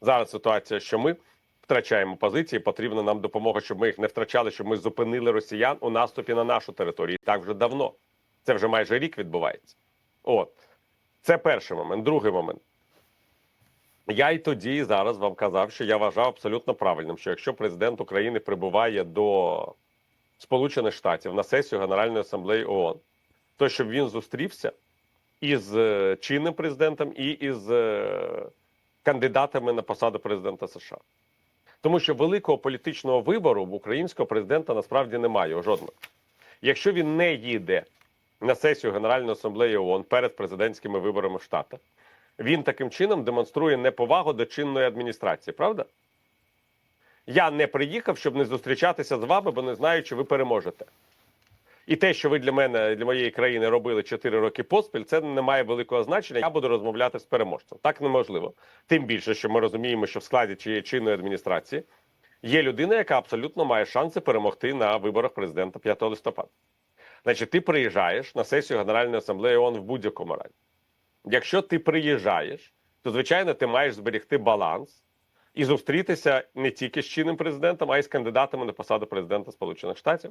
Зараз ситуація, що ми втрачаємо позиції, потрібна нам допомога, щоб ми їх не втрачали, щоб ми зупинили росіян у наступі на нашу територію. І так вже давно. Це вже майже рік відбувається. От це перший момент. Другий момент. Я й тоді, і зараз вам казав, що я вважав абсолютно правильним, що якщо президент України прибуває до Сполучених Штатів на сесію Генеральної асамблеї ООН, то щоб він зустрівся із е, чинним президентом і із е, кандидатами на посаду президента США. Тому що великого політичного вибору в українського президента насправді немає жодного. Якщо він не їде на сесію Генеральної асамблеї ООН перед президентськими виборами в Штатах, він таким чином демонструє неповагу до чинної адміністрації, правда? Я не приїхав, щоб не зустрічатися з вами, бо не знаю, чи ви переможете. І те, що ви для мене, для моєї країни робили 4 роки поспіль, це не має великого значення. Я буду розмовляти з переможцем. Так неможливо. Тим більше, що ми розуміємо, що в складі цієї чинної адміністрації є людина, яка абсолютно має шанси перемогти на виборах президента 5 листопада. Значить, ти приїжджаєш на сесію Генеральної асамблеї ООН в будь-якому разі. Якщо ти приїжджаєш, то звичайно ти маєш зберегти баланс і зустрітися не тільки з чинним президентом, а й з кандидатами на посаду президента Сполучених Штатів.